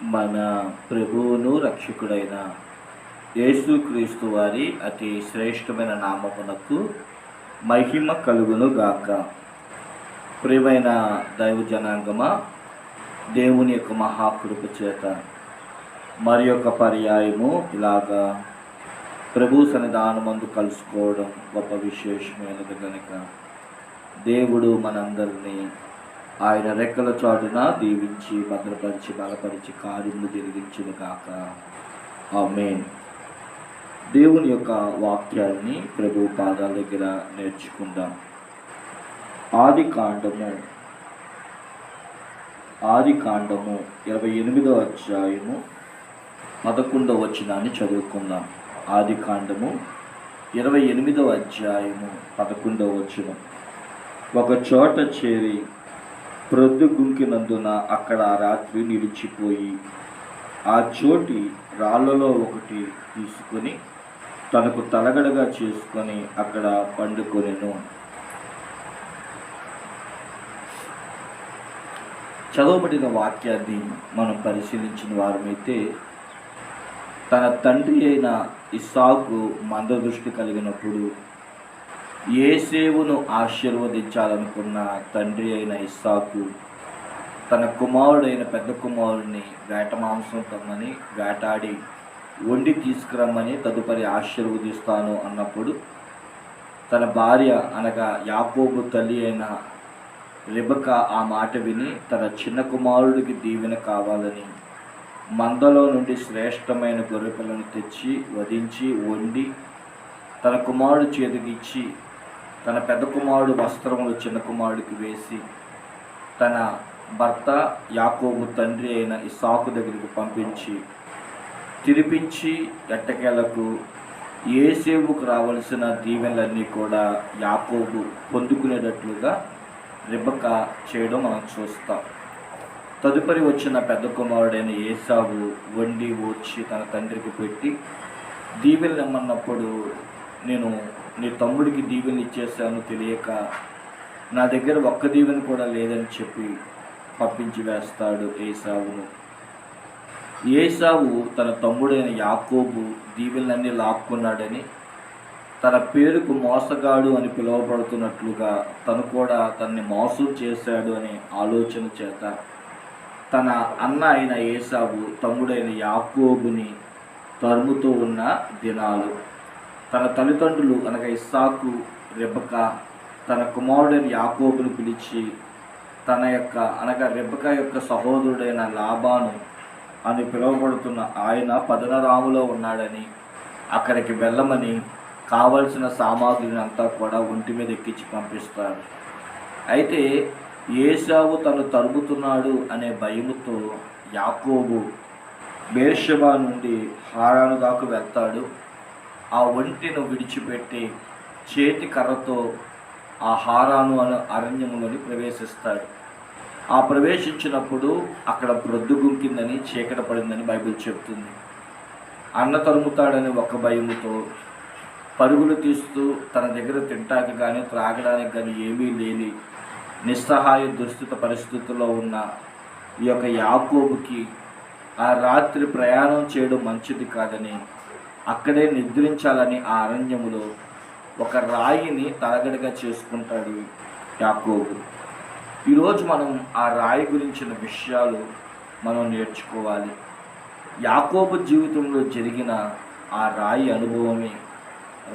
మన ప్రభువును రక్షకుడైన యేసుక్రీస్తు వారి అతి శ్రేష్టమైన నామమునకు మహిమ కలుగును గాక. ప్రియమైన దైవ జనాంగమా దేవుని యొక్క మహాకృప చేత మరి యొక్క పర్యాయము ఇలాగా ప్రభు సన్నిధానమందు కలుసుకోవడం గొప్ప విశేషమైనది కనుక దేవుడు మనందరినీ ఆయన రెక్కల చాటున దీవించి భద్రపరిచి బలపరిచి కార్యములు జరిగించును కాక ఆమేన్. దేవుని యొక్క వాక్యాన్ని ప్రభు పాదాల దగ్గర నేర్చుకుందాం. ఆది కాండము. ఆది కాండము ఇరవై ఎనిమిదో అధ్యాయము పదకొండవ వచనాన్ని చదువుకుందాం. ఆది కాండము ఇరవై ఎనిమిదవ అధ్యాయము పదకొండవ వచనం. ఒక చోట చేరి ప్రొద్దు గుంకినందున అక్కడ ఆ రాత్రి నిలిచిపోయి ఆ చోటి రాళ్ళలో ఒకటి తీసుకొని తనకు తలగడగా చేసుకొని అక్కడ పండుకొనెను. చదవబడిన వాక్యాన్ని మనం పరిశీలించిన వారమైతే తన తండ్రి అయిన ఇస్సాకు మందదృష్టి కలిగినప్పుడు ఏసేవును ఆశీర్వదించాలనుకున్న తండ్రి అయిన ఇస్సాకు తన కుమారుడైన పెద్ద కుమారుడిని వేట మాంసం తమ్మని వేటాడి వండి తీసుకురమ్మని తదుపరి ఆశీర్వదిస్తాను అన్నప్పుడు తన భార్య అనగా యాకోబు తల్లి అయిన రిబక ఆ మాట విని తన చిన్న కుమారుడికి దీవెన కావాలని మందలో నుండి శ్రేష్టమైన గొర్రెపిల్లను తెచ్చి వధించి వండి తన కుమారుడు చేతికిచ్చి తన పెద్ద కుమారుడు వస్త్రములు చిన్న కుమారుడికి వేసి తన భర్త యాకోబు తండ్రి అయిన ఇసాకు దగ్గరికి పంపించి తిరిపించి ఎట్టకేలకు ఏసేవుకు రావలసిన దీవెనలన్నీ కూడా యాకోబు పొందుకునేటట్లుగా రిబక చేయడం మనం చూస్తాం. తదుపరి వచ్చిన పెద్ద కుమారుడైన ఏసావు వండి ఓడ్చి తన తండ్రికి పెట్టి దీవెలు ఇమ్మన్నప్పుడు నేను నీ తమ్ముడికి దీవెని ఇచ్చేసాను తెలియక నా దగ్గర ఒక్క దీవెని కూడా లేదని చెప్పి పంపించి వేస్తాడు ఏసావును ఏసావు తన తమ్ముడైన యాకోబు దీవెనలన్నీ లాక్కున్నాడని తన పేరుకు మోసగాడు అని పిలువబడుతున్నట్లుగా తను కూడా తనని మోసం చేశాడు అనే ఆలోచన చేత తన అన్న అయిన ఏసావు తమ్ముడైన యాకోబుని తరుముతూ ఉన్న దినాలు. తన తల్లిదండ్రులు అనగా ఇస్సాకు రెబ్బక తన కుమారుడైన యాకోబుని పిలిచి తన యొక్క అనగా రెబ్బక యొక్క సహోదరుడైన లాభాను అని పిలువబడుతున్న ఆయన పదనరాములో ఉన్నాడని అక్కడికి వెళ్ళమని కావలసిన సామాగ్రిని అంతా కూడా ఒంటి మీద ఎక్కించి పంపిస్తారు. అయితే ఏసావు తను తరుముతున్నాడు అనే భయముతో యాకోబు బేర్షబా నుండి హారాను దాకా వెళ్తాడు. ఆ ఒంటిను విడిచిపెట్టి చేతి కర్రతో ఆ హారాను అను అరణ్యములోని ప్రవేశిస్తాడు ఆ ప్రవేశించినప్పుడు అక్కడ ప్రొద్దు గుంకిందని చీకట పడిందని బైబిల్ చెప్తుంది. అన్న తరుముతాడని ఒక భయముతో పరుగులు తీస్తూ తన దగ్గర తింటానికి కానీ త్రాగడానికి కానీ ఏమీ లేని నిస్సహాయ దుస్థిత పరిస్థితుల్లో ఉన్న ఈ యొక్క యాకోబుకి ఆ రాత్రి ప్రయాణం చేయడం మంచిది కాదని అక్కడే నిద్రించాలని ఆ అరణ్యములో ఒక రాయిని తలగడగా చేసుకుంటాడు యాకోబు. ఈరోజు మనం ఆ రాయి గురించిన విషయాలు మనం నేర్చుకోవాలి. యాకోబు జీవితంలో జరిగిన ఆ రాయి అనుభవమే.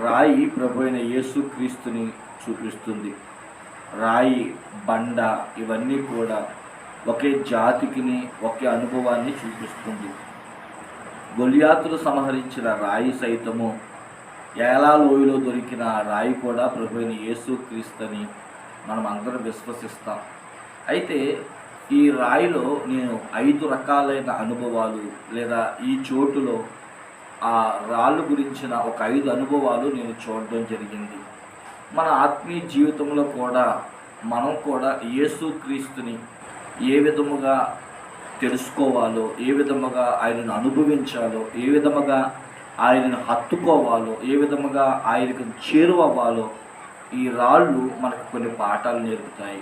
రాయి ప్రభు అయిన యేసుక్రీస్తుని చూపిస్తుంది. రాయి బండ ఇవన్నీ కూడా ఒకే జాతికిని ఒకే అనుభవాన్ని చూపిస్తుంది. గొలియాతులు సంహరించిన రాయి సైతము ఎలా లోయలో దొరికిన ఆ రాయి కూడా ప్రభు అయిన యేసుక్రీస్తుని మనం అందరం విశ్వసిస్తాం. అయితే ఈ రాయిలో నేను ఐదు రకాలైన అనుభవాలు లేదా ఈ చోటులో ఆ రాళ్ళు గురించిన ఒక ఐదు అనుభవాలు నేను చూడడం జరిగింది. మన ఆత్మీయ జీవితంలో కూడా మనం కూడా యేసుక్రీస్తుని ఏ విధముగా తెలుసుకోవాలో ఏ విధముగా ఆయనను అనుభవించాలో ఏ విధముగా ఆయనను హత్తుకోవాలో ఏ విధముగా ఆయనకు చేరువవ్వాలో ఈ రాళ్ళు మనకు కొన్ని పాఠాలు నేర్పుతాయి.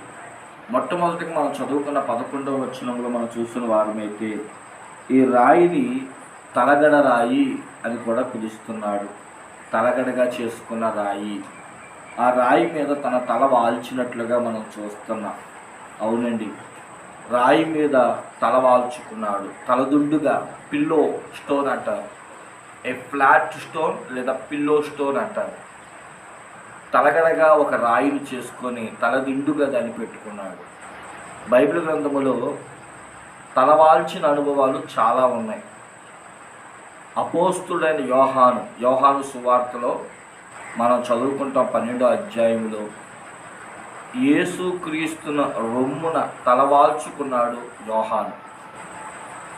మొట్టమొదటిగా మనం చదువుకున్న పదకొండవ వచనంలో మనం చూస్తున్న వారమైతే ఈ రాయిని తలగడ రాయి అని కూడా పిలుస్తున్నాడు. తలగడగా చేసుకున్న రాయి. ఆ రాయి మీద తన తల వాల్చినట్లుగా మనం చూస్తున్నాం. అవునండి. రాయి మీద తలవాల్చుకున్నాడు తలదుండుగా పిల్లో స్టోన్ అంటారు. ఏ ఫ్లాట్ స్టోన్ లేదా పిల్లో స్టోన్ అంటారు. తలగడగా ఒక రాయిని చేసుకొని తలదిండుగా దాన్ని పెట్టుకున్నాడు. బైబిల్ గ్రంథములో తలవాల్చిన అనుభవాలు చాలా ఉన్నాయి. అపోస్తుడైన యోహాను యోహాను సువార్తలో మనం చదువుకుంటాం పన్నెండో అధ్యాయంలో యేసు క్రీస్తున రొమ్మున తలవాల్చుకున్నాడు యోహాను.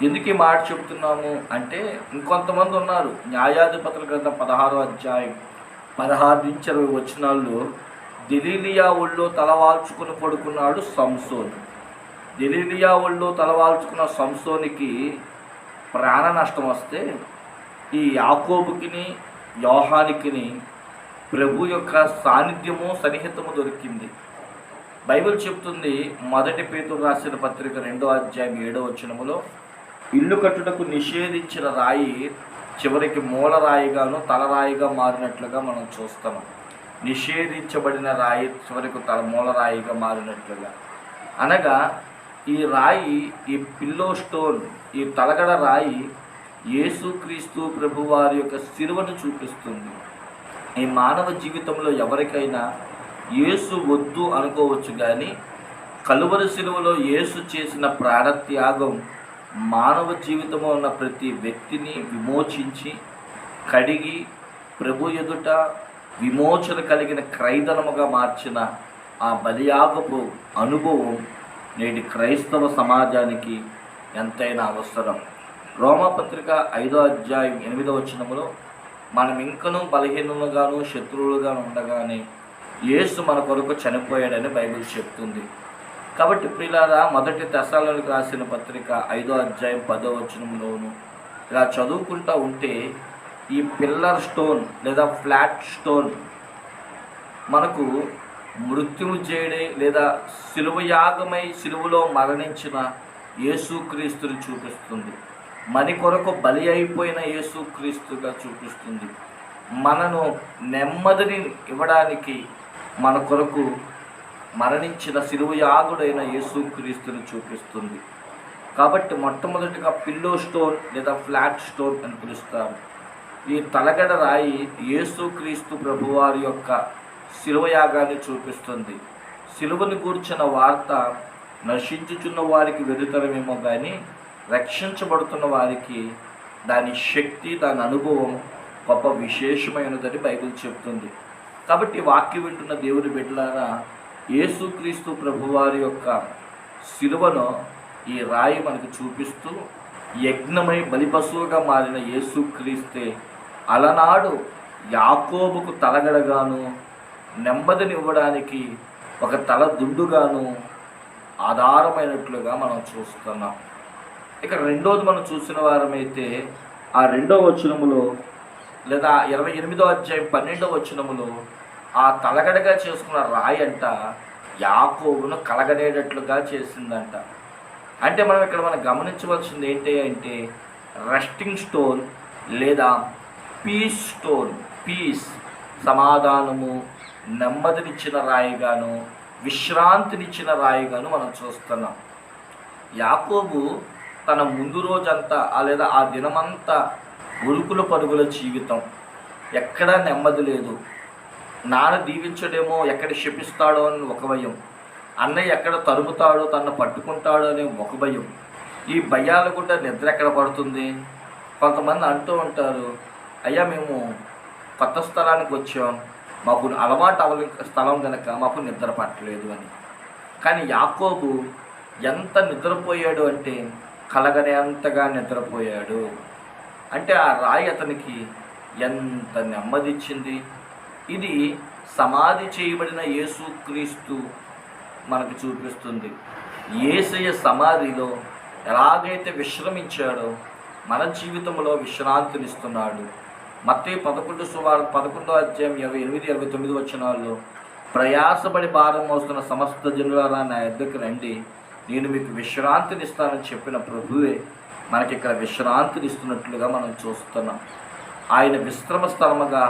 ఎందుకు ఈ మాట చెప్తున్నాము అంటే ఇంకొంతమంది ఉన్నారు. న్యాయాధిపతుల గ్రంథం పదహారో అధ్యాయం పదహారు నుంచి ఇరవై వచ్చినాళ్ళు దిలీలియా ఒళ్ళో తలవాల్చుకుని పడుకున్నాడు సంసోన్. దిలీలియా ఒళ్ళో తలవాల్చుకున్న సంసోనికి ప్రాణ నష్టం వస్తే ఈ యాకోబుకిని యోహానికిని ప్రభు యొక్క సాన్నిధ్యము సన్నిహితము దొరికింది. బైబిల్ చెప్తుంది మొదటి పేతురు రాసిన పత్రిక రెండో అధ్యాయం ఏడో వచనములో ఇల్లు కట్టుటకు నిషేధించిన రాయి చివరికి మూల రాయిగాను తలరాయిగా మారినట్లుగా మనం చూస్తాం నిషేధించబడిన రాయి చివరికి తల మూల రాయిగా మారినట్లుగా. అనగా ఈ రాయి ఈ పిల్లో స్టోన్ ఈ తలగడ రాయి యేసుక్రీస్తు ప్రభువారి యొక్క సిరువను చూపిస్తుంది. ఈ మానవ జీవితంలో ఎవరికైనా యేసు వద్దు అనుకోవచ్చు కానీ కలువరి శిలువలో యేసు చేసిన ప్రాణత్యాగం మానవ జీవితంలో ఉన్న ప్రతి వ్యక్తిని విమోచించి కడిగి ప్రభు ఎదుట విమోచన కలిగిన క్రైదనముగా మార్చిన ఆ బలియాగపు అనుభవం నేటి క్రైస్తవ సమాజానికి ఎంతైనా అవసరం. రోమపత్రిక ఐదో అధ్యాయం ఎనిమిదో వచనములో మనం ఇంకనూ బలహీనులుగాను శత్రువులుగాను ఉండగానే యేసు మన కొరకు చనిపోయాడని బైబిల్ చెప్తుంది. కాబట్టి ప్రిలారా మొదటి దశాలకు రాసిన పత్రిక ఐదో అధ్యాయం పదో వచనంలోను ఇలా చదువుకుంటూ ఉంటే ఈ పిల్లర్ స్టోన్ లేదా ఫ్లాట్ స్టోన్ మనకు మృత్యుము చేయడే లేదా సిలువ యాగమై సిలువలో మరణించిన యేసుక్రీస్తుని చూపిస్తుంది. మన కొరకు బలి అయిపోయిన యేసుక్రీస్తుగా చూపిస్తుంది. మనను నెమ్మదిని ఇవ్వడానికి మన కొరకు మరణించిన సిలువ యాగుడైన యేసుక్రీస్తుని చూపిస్తుంది. కాబట్టి మొట్టమొదటిగా పిల్లో స్టోన్ లేదా ఫ్లాట్ స్టోన్ అని పిలుస్తారు. ఈ తలగడ రాయి యేసుక్రీస్తు ప్రభువారి యొక్క శిలువయాగాన్ని చూపిస్తుంది. శిలువని గూర్చిన వార్త నశించుచున్న వారికి వెదుతరమేమో కానీ రక్షించబడుతున్న వారికి దాని శక్తి దాని అనుభవం గొప్ప విశేషమైనదని బైబిల్ చెప్తుంది. కాబట్టి వాక్యం వింటున్న దేవుని బిడ్డలారా యేసుక్రీస్తు ప్రభువారి యొక్క శిలువను ఈ రాయి మనకు చూపిస్తూ యజ్ఞమై బలిపశువుగా మారిన యేసుక్రీస్తే అలనాడు యాకోబుకు తలగడగాను నెమ్మదినివ్వడానికి ఒక తల దుండుగాను ఆధారమైనట్లుగా మనం చూస్తున్నాం. ఇక రెండోది మనం చూసిన వారమైతే ఆ రెండో వచనములో లేదా ఇరవై ఎనిమిదో అధ్యాయం పన్నెండో వచనములో ఆ తలగడగా చేసుకున్న రాయి అంట యాకోబును కలగడేటట్లుగా చేసిందంట. అంటే మనం ఇక్కడ మనం గమనించవలసింది ఏంటి అంటే రెస్టింగ్ స్టోన్ లేదా పీస్ స్టోన్ పీస్ సమాధానము నెమ్మదినిచ్చిన రాయిగాను విశ్రాంతినిచ్చిన రాయిగాను మనం చూస్తున్నాం. యాకోబు తన ముందు రోజంతా లేదా ఆ దినమంతా ఉరుకుల పరుగుల జీవితం. ఎక్కడా నెమ్మది లేదు. నాన్న దీవించడేమో ఎక్కడ శపిస్తాడో అని ఒక భయం. అన్నయ్య ఎక్కడ తరుముతాడో తను పట్టుకుంటాడో అనే ఒక భయం. ఈ భయాలు కూడా నిద్ర ఎక్కడ పడుతుంది? కొంతమంది అంటూ ఉంటారు అయ్యా మేము కొత్త స్థలానికి వచ్చాం. మాకు అలవాటు అవలి స్థలం కనుక మాకు నిద్ర పట్టలేదు అని. కానీ యాకోబు ఎంత నిద్రపోయాడు అంటే కలగనేంతగా నిద్రపోయాడు. అంటే ఆ రాయి అతనికి ఎంత నెమ్మదిచ్చింది? ఇది సమాధి చేయబడిన యేసుక్రీస్తు మనకు చూపిస్తుంది. ఏసయ్య సమాధిలో ఎలాగైతే విశ్రమించాడో మన జీవితంలో విశ్రాంతినిస్తున్నాడు. మత్తే పదకొండు సుమారు పదకొండో అధ్యాయం ఇరవై ఎనిమిది ఇరవై తొమ్మిది వచ్చినాల్లో ప్రయాసపడి భారం మోస్తున్న సమస్త జనులారా నా ఎద్దకు రండి. నేను మీకు విశ్రాంతినిస్తానని చెప్పిన ప్రభువే మనకి ఇక్కడ విశ్రాంతిని ఇస్తున్నట్లుగా మనం చూస్తున్నాం. ఆయన విశ్రమ స్థలముగా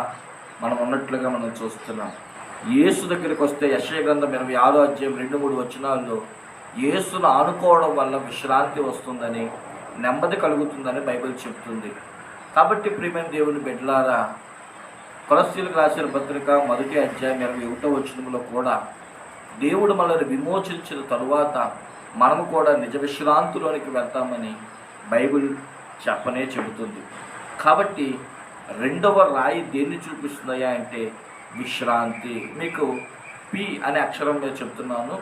మనం ఉన్నట్లుగా మనం చూస్తున్నాం. యేసు దగ్గరికి వస్తే యశయ గ్రంథం ఇరవై ఆరో అధ్యాయం రెండు మూడు వచనాల్లో యేసును ఆనుకోవడం వల్ల విశ్రాంతి వస్తుందని నెమ్మది కలుగుతుందని బైబిల్ చెప్తుంది. కాబట్టి ప్రియమైన దేవుని బిడ్డలారా కొలస్టీలకు రాసిన పత్రిక మొదటి అధ్యాయం ఇరవై ఒకటో వచనంలో కూడా దేవుడు మనల్ని విమోచించిన తరువాత మనము కూడా నిజ విశ్రాంతిలోనికి వెళ్తామని బైబిల్ చెప్పనే చెబుతుంది. కాబట్టి రెండవ రాయి దేన్ని చూపిస్తున్నాయా అంటే విశ్రాంతి. మీకు పి అనే అక్షరం మీద చెప్తున్నాను.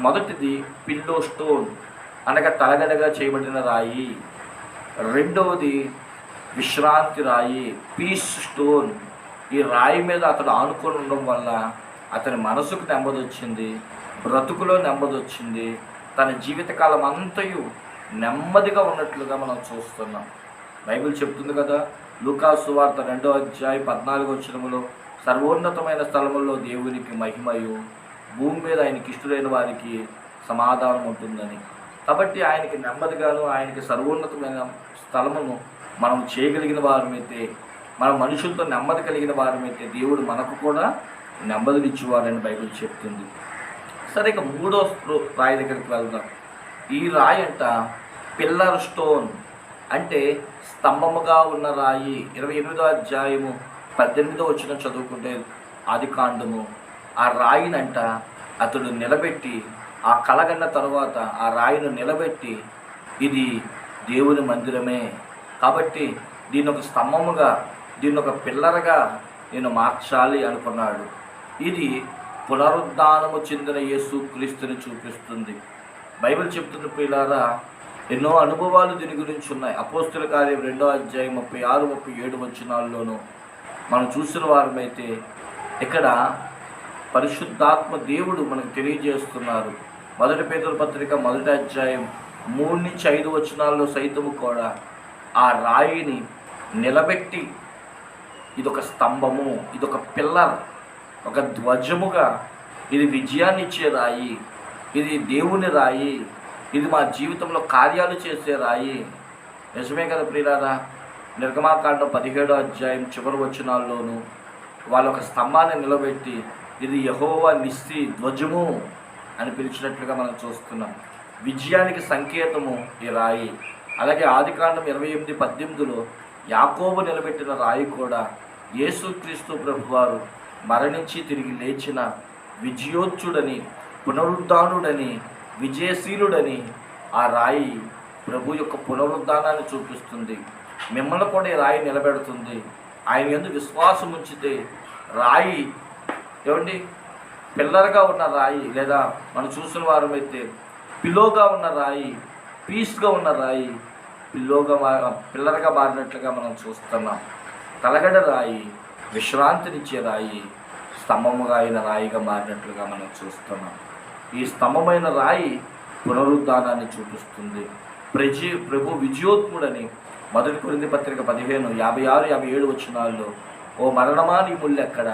మొదటిది పిల్లో స్టోన్. అనగా తలగడగా చేయబడిన రాయి. రెండవది విశ్రాంతి రాయి పీస్ స్టోన్. ఈ రాయి మీద అతడు ఆనుకొని ఉండడం వల్ల అతని మనసుకు నెమ్మది వచ్చింది బ్రతుకులో నెమ్మది వచ్చింది తన జీవితకాలం అంతయు నెమ్మదిగా ఉన్నట్లుగా మనం చూస్తున్నాం. బైబిల్ చెప్తుంది కదా లూకాసు వార్త రెండో అధ్యాయం పద్నాలుగు వచ్చినములో సర్వోన్నతమైన స్థలముల్లో దేవునికి మహిమయు భూమి మీద ఆయనకి ఇష్టమైన వారికి సమాధానం ఉంటుందని. కాబట్టి ఆయనకి నెమ్మదిగాను ఆయనకి సర్వోన్నతమైన స్థలమును మనం చేయగలిగిన వారమైతే మన మనుషులతో నెమ్మది కలిగిన వారమైతే దేవుడు మనకు కూడా నెమ్మదినిచ్చేవారని బైబిల్ చెప్తుంది. సరే ఇక మూడో రాయి దగ్గరికి వెళ్దాం. ఈ రాయి అంట పిల్లర్ స్టోన్ అంటే స్తంభముగా ఉన్న రాయి. ఇరవై ఎనిమిదో అధ్యాయము పద్దెనిమిదో వచ్చిన చదువుకుంటే ఆది కాండము. ఆ రాయినంట అతడు నిలబెట్టి ఆ కలగన్న తర్వాత ఆ రాయిని నిలబెట్టి ఇది దేవుని మందిరమే. కాబట్టి దీని ఒక స్తంభముగా దీని ఒక పిల్లరగా నేను మార్చాలి అనుకున్నాడు. ఇది పునరుద్ధానము చెందిన యేసు క్రీస్తుని చూపిస్తుంది. బైబిల్ చెప్తున్న పిల్లారా ఎన్నో అనుభవాలు దీని గురించి ఉన్నాయి. అపోస్తుల కార్యం రెండో అధ్యాయం ముప్పై ఆరు ముప్పై ఏడు వచ్చినాల్లోనూ మనం చూసిన వారమైతే ఇక్కడ పరిశుద్ధాత్మ దేవుడు మనకు తెలియజేస్తున్నారు. మొదటి పేదల పత్రిక మొదటి అధ్యాయం మూడు నుంచి ఐదు వచనాల్లో సైతము కూడా ఆ రాయిని నిలబెట్టి ఇదొక స్తంభము ఇదొక పిల్లర్ ఒక ధ్వజముగా ఇది విజయాన్ని ఇచ్చే రాయి ఇది దేవుని రాయి. ఇది మా జీవితంలో కార్యాలు చేసే రాయి. నిజమే కదా ప్రియులారా? నిర్గమాకాండం పదిహేడో అధ్యాయం చివరి వచనాల్లోనూ వాళ్ళ ఒక స్తంభాన్ని నిలబెట్టి ఇది యహోవా నిస్సి ధ్వజము అని పిలిచినట్లుగా మనం చూస్తున్నాం. విజయానికి సంకేతము ఈ రాయి. అలాగే ఆదికాండం ఇరవై ఎనిమిది పద్దెనిమిదిలో యాకోబు నిలబెట్టిన రాయి కూడా యేసుక్రీస్తు ప్రభువారు మరణించి తిరిగి లేచిన విజయోత్సుడని పునరుద్ధానుడని విజయశీలుడని ఆ రాయి ప్రభు యొక్క పునరుద్ధానాన్ని చూపిస్తుంది. మిమ్మల్ని కూడా ఈ రాయి నిలబెడుతుంది. ఆయన ఎందుకు విశ్వాసం ఉంచితే రాయి ఏమండి? పిల్లర్గా ఉన్న రాయి లేదా మనం చూసిన వారమైతే పిల్లోగా ఉన్న రాయి పీస్గా ఉన్న రాయి పిల్లోగా మా- పిల్లర్గా మారినట్లుగా మనం చూస్తున్నాం. తలగడ రాయి విశ్రాంతినిచ్చే రాయి స్తంభముగా అయిన రాయిగా మారినట్లుగా మనం చూస్తున్నాం. ఈ స్తంభమైన రాయి పునరుద్ధానాన్ని చూపిస్తుంది. ప్రజి ప్రభు విజయోత్ముడని మొదటి కొరింది పత్రిక పదిహేను యాభై ఆరు యాభై ఏడు వచ్చినాల్లో ఓ మరణమా నీ ముళ్ళు ఎక్కడ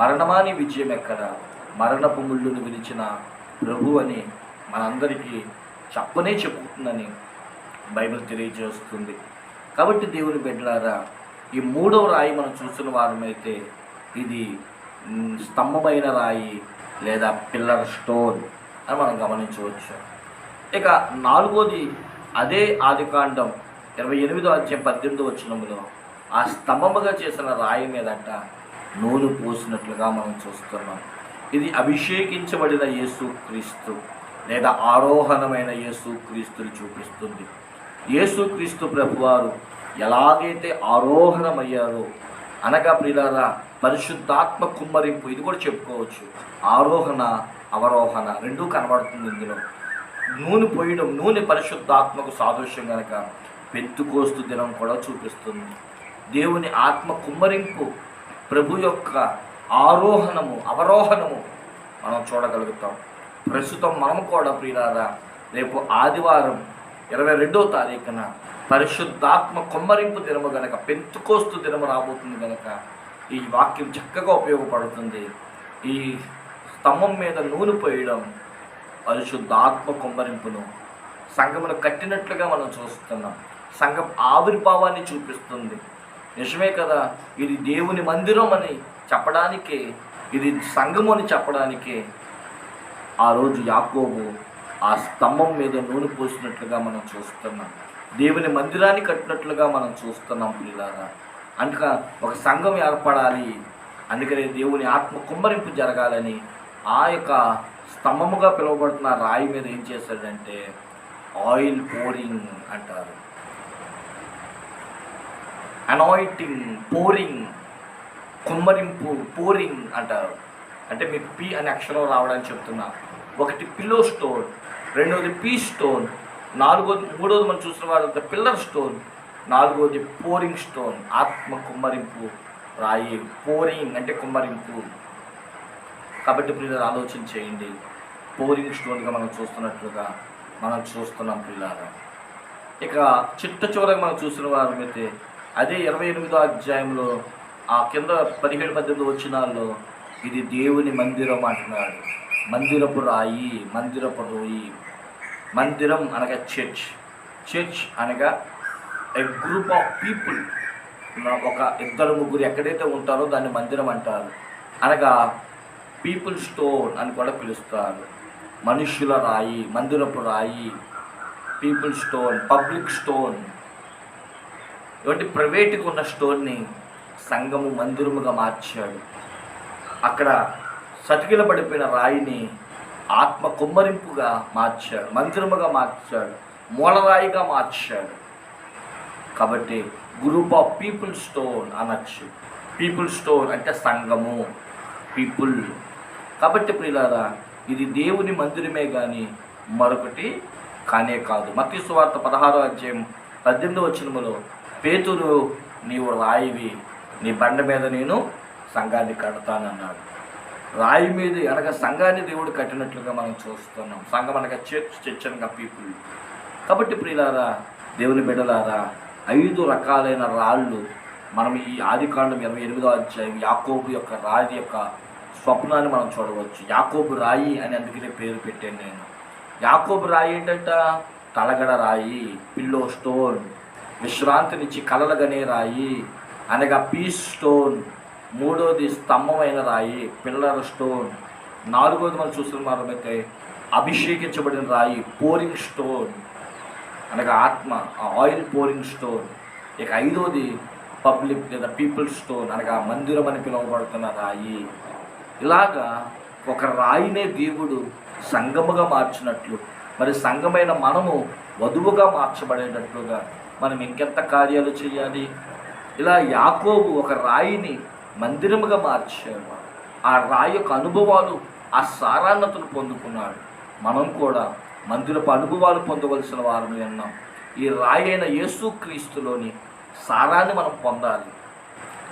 మరణమా నీ విజయం ఎక్కడ మరణపు ముళ్ళును విరిచిన ప్రభు అని మనందరికీ చెప్పనే చెప్పుతుందని బైబిల్ తెలియజేస్తుంది. కాబట్టి దేవుని బిడ్డలారా ఈ మూడవ రాయి మనం చూసిన వారమైతే ఇది స్తంభమైన రాయి లేదా పిల్లర్ స్టోన్ అని మనం గమనించవచ్చు. ఇక నాలుగోది అదే ఆదికాండం ఇరవై ఎనిమిదో అధ్యాయం పద్దెనిమిదో వచ్చినములో ఆ స్తంభముగా చేసిన రాయి మీదట నూనె పోసినట్లుగా మనం చూస్తున్నాం. ఇది అభిషేకించబడిన యేసు క్రీస్తు లేదా ఆరోహణమైన యేసు క్రీస్తుని చూపిస్తుంది. యేసు క్రీస్తు ప్రభువారు ఎలాగైతే ఆరోహణమయ్యారో అనగా ప్రియులారా పరిశుద్ధాత్మ కుమ్మరింపు ఇది కూడా చెప్పుకోవచ్చు. ఆరోహణ అవరోహణ రెండూ కనబడుతుంది ఇందులో. నూనె పోయడం నూనె పరిశుద్ధాత్మకు సాదృశ్యం కనుక పెంతుకోస్తు దినం కూడా చూపిస్తుంది. దేవుని ఆత్మ కుమ్మరింపు ప్రభు యొక్క ఆరోహణము అవరోహణము మనం చూడగలుగుతాం. ప్రస్తుతం మనం కూడా ప్రియులారా రేపు ఆదివారం ఇరవై రెండో తారీఖున పరిశుద్ధాత్మ కుమ్మరింపు దినము గనక పెంతుకోస్తు దినము రాబోతుంది గనక ఈ వాక్యం చక్కగా ఉపయోగపడుతుంది. ఈ స్తంభం మీద నూనె పోయడం పరిశుద్ధాత్మ కుమ్మరింపును. సంఘమును కట్టినట్లుగా మనం చూస్తున్నాం. సంఘం ఆవిర్భావాన్ని చూపిస్తుంది. నిజమే కదా ఇది దేవుని మందిరం అని చెప్పడానికే ఇది సంఘము అని చెప్పడానికే ఆ రోజు యాకోబు ఆ స్తంభం మీద నూనె పోసినట్లుగా మనం చూస్తున్నాం. దేవుని మందిరాన్ని కట్టినట్లుగా మనం చూస్తున్నాం పిల్లారా అందుక ఒక సంఘం ఏర్పడాలి. అందుకనే దేవుని ఆత్మ కుమ్మరింపు జరగాలని ఆ యొక్క స్తంభముగా పిలువబడుతున్న రాయి మీద ఏం చేశాడంటే ఆయిల్ పోరింగ్ అంటారు. అనాయిటింగ్ పోరింగ్ కుమ్మరింపు పోరింగ్ అంటారు. అంటే మీకు పి అనే అక్షరం రావడానికి చెప్తున్నా. ఒకటి పిల్లో స్టోన్ రెండవది పీ స్టోన్ నాలుగోది మూడోది మనం చూసిన వారు పిల్లర్ స్టోన్ నాలుగోది పోరింగ్ స్టోన్ ఆత్మ కుమ్మరింపు రాయి పోరింగ్ అంటే కుమ్మరింపు. కాబట్టి పిల్లలు ఆలోచన చేయండి. పోరింగ్ స్టోన్గా మనం చూస్తున్నట్లుగా మనం చూస్తున్నాం పిల్లలు ఇక చిట్ట చివరగా మనం చూసిన అయితే అదే ఇరవై ఎనిమిదో అధ్యాయంలో ఆ కింద పదిహేడు పద్దెనిమిది వచ్చినాల్లో ఇది దేవుని మందిరం అంటున్నాడు. మందిరపు రాయి మందిరపు రోయి మందిరం అనగా చర్చ్. చర్చ్ అనగా ఎ గ్రూప్ ఆఫ్ పీపుల్ ఒక ఇద్దరు ముగ్గురు ఎక్కడైతే ఉంటారో దాన్ని మందిరం అంటారు. అనగా పీపుల్ స్టోన్ అని కూడా పిలుస్తారు. మనుషుల రాయి మందిరపు రాయి పీపుల్ స్టోన్ పబ్లిక్ స్టోన్ ఇటువంటి ప్రైవేట్గా ఉన్న స్టోన్ని సంఘము మందిరముగా మార్చాడు. అక్కడ సతికిల పడిపోయిన రాయిని ఆత్మ కుమ్మరింపుగా మార్చాడు మందిరముగా మార్చాడు మూలరాయిగా మార్చాడు. కాబట్టి గ్రూప్ ఆఫ్ పీపుల్ స్టోన్ అనొచ్చు. పీపుల్ స్టోన్ అంటే సంఘము పీపుల్ కాబట్టి ప్రియులారా ఇది దేవుని మందిరమే కానీ మరొకటి కానే కాదు. మత్తి సువార్త పదహారో అధ్యాయం పద్దెనిమిది వచ్చినములో పేతురు నీవు రాయివి నీ బండ మీద నేను సంఘాన్ని కడతానన్నాడు. రాయి మీద అనగా సంఘాన్ని దేవుడు కట్టినట్లుగా మనం చూస్తున్నాం. సంఘం అనగా చర్చ్ చర్చ్ అనగా పీపుల్ కాబట్టి ప్రియులారా దేవుని బిడ్డలారా ఐదు రకాలైన రాళ్ళు మనం ఈ ఆదికాండం ఇరవై ఎనిమిదో అధ్యాయం యాకోబు యొక్క రాయి యొక్క స్వప్నాన్ని మనం చూడవచ్చు. యాకోబు రాయి అని అందుకనే పేరు పెట్టాను నేను. యాకోబు రాయి ఏంటంట? తలగడ రాయి పిల్లో స్టోన్ విశ్రాంతినిచ్చి కలలగనే రాయి అనగా పీస్ స్టోన్ మూడోది స్తంభమైన రాయి పిల్లర్ స్టోన్ నాలుగోది మనం చూస్తున్న మనమైతే అభిషేకించబడిన రాయి పోరింగ్ స్టోన్ అనగా ఆత్మ ఆయిల్ పోరింగ్ స్టోన్ ఇక ఐదోది పబ్లిక్ లేదా పీపుల్ స్టోన్ అనగా మందిరం అని పిలువబడుతున్న రాయి ఇలాగా ఒక రాయినే దేవుడు సంగముగా మార్చినట్లు మరి సంఘమైన మనము వధువుగా మార్చబడేటట్లుగా మనం ఇంకెంత కార్యాలు చేయాలి? ఇలా యాకోబు ఒక రాయిని మందిరముగా మార్చాడు. ఆ రాయి యొక్క అనుభవాలు ఆ సారాన్నతను పొందుకున్నాడు. మనం కూడా మందిరపు అనుభవాలు పొందవలసిన వారని అన్నాం ఈ రాయి అయిన యేసుక్రీస్తులోని సారాన్ని మనం పొందాలి.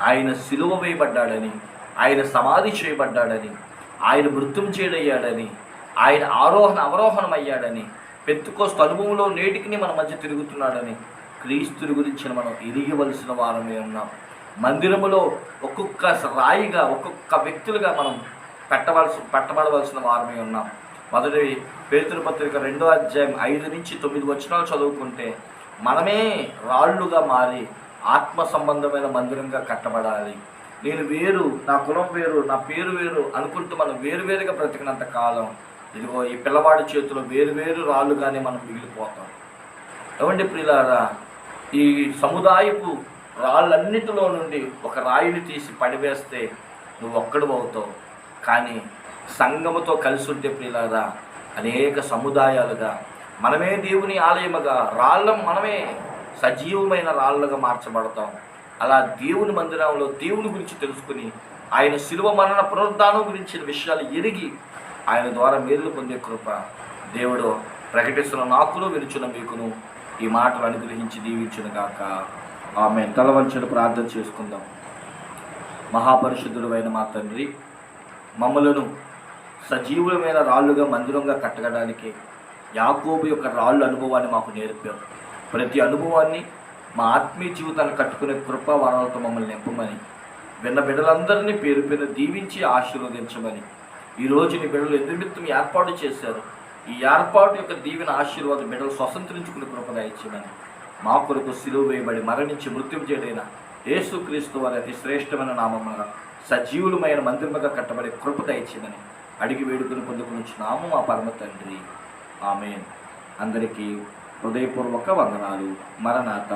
ఆయన సిలువ వేయబడ్డాడని ఆయన సమాధి చేయబడ్డాడని ఆయన మృత్యుం చేయడయ్యాడని ఆయన ఆరోహణ అవరోహణం అయ్యాడని పెత్తుకోస్త అనుభవంలో నేటికి మన మధ్య తిరుగుతున్నాడని క్రీస్తుని గురించి మనం ఎరిగవలసిన వారమే ఉన్నాం. మందిరములో ఒక్కొక్క రాయిగా ఒక్కొక్క వ్యక్తులుగా మనం పెట్టవలసి పెట్టబడవలసిన వారమే ఉన్నాం. మొదటి పేతురు పత్రిక రెండో అధ్యాయం ఐదు నుంచి తొమ్మిది వచనాలు చదువుకుంటే మనమే రాళ్ళుగా మారి ఆత్మ సంబంధమైన మందిరంగా కట్టబడాలి. నేను వేరు నా కులం వేరు నా పేరు వేరు అనుకుంటూ మనం వేరువేరుగా బ్రతికినంత కాలం ఇదిగో ఈ పిల్లవాడి చేతిలో వేరు వేరు రాళ్ళుగానే మనం మిగిలిపోతాం. ఏమండి ప్రియులారా ఈ సముదాయపు రాళ్ళన్నిటిలో నుండి ఒక రాయిని తీసి పడివేస్తే నువ్వు ఒక్కడు అవుతావు కానీ సంఘముతో కలిసి ఉంటే ప్రియులారా అనేక సముదాయాలుగా మనమే దేవుని ఆలయముగా రాళ్ళం మనమే సజీవమైన రాళ్ళుగా మార్చబడతాం. అలా దేవుని మందిరంలో దేవుని గురించి తెలుసుకుని ఆయన శిలువ మరణ పునరుద్ధానం గురించిన విషయాలు ఎరిగి ఆయన ద్వారా మేలు పొందే కృప దేవుడు ప్రకటిస్తున్న నాకును విరుచున్న మీకును ఈ మాటలు అనుగ్రహించి దీవించును కాక ఆమె తలవంచను ప్రార్థన చేసుకుందాం. మహాపరిశుద్ధుడు అయిన మా తండ్రి మమ్మలను సజీవులమైన రాళ్ళుగా మందిరంగా కట్టడానికి యాకోబు యొక్క రాళ్ళు అనుభవాన్ని మాకు నేర్పాం ప్రతి అనుభవాన్ని మా ఆత్మీయ జీవితాన్ని కట్టుకునే కృప వరాలతో మమ్మల్ని నింపమని విన్న బిడ్డలందరినీ పేరు పేరు దీవించి ఆశీర్వదించమని ఈరోజు నీ బిడ్డలు ఎదురుమిత్తం ఏర్పాటు చేశారు. ఈ ఏర్పాటు యొక్క దీవెన ఆశీర్వాదం బిడ్డలు స్వతంత్రించుకునే కృప దయచేయమని మా కొరకు సిలువ వేయబడి మరణించి మృత్యుం చేయడైన యేసుక్రీస్తు వారి అతి శ్రేష్టమైన నామమున సజీవులమైన మందిరముగా కట్టబడే కృప దయచేయమని అడిగి వేడుకను పొందుకుని మా పరమ తండ్రి. ఆమె అందరికీ హృదయపూర్వక వందనాలు. మరణాత.